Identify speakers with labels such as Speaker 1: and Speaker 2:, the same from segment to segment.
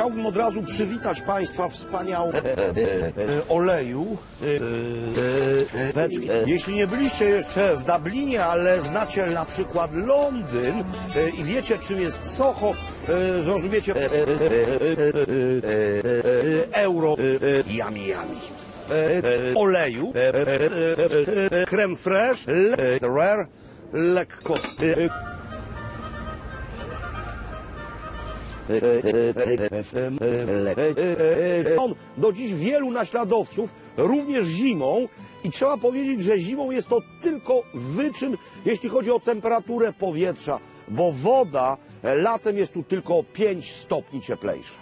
Speaker 1: chciałbym od razu przywitać Państwa wspaniałe e, oleju. e, e. Jeśli nie byliście jeszcze w Dublinie, ale znacie na przykład Londyn e, i wiecie czym jest Soho, e, zrozumiecie e, e, e, e, e, euro e, yami yami. E, e, oleju, e, e, e, e, creme le, rare, lekko. On do dziś wielu naśladowców, również zimą. I trzeba powiedzieć, że zimą jest to tylko wyczyn, jeśli chodzi o temperaturę powietrza, bo woda latem jest tu tylko o 5 stopni cieplejsza.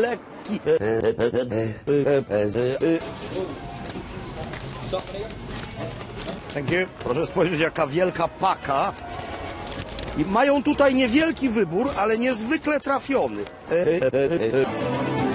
Speaker 1: Lekki. Thank you. Proszę spojrzeć, jaka wielka paka. I mają tutaj niewielki wybór, ale niezwykle trafiony. E, e, e, e.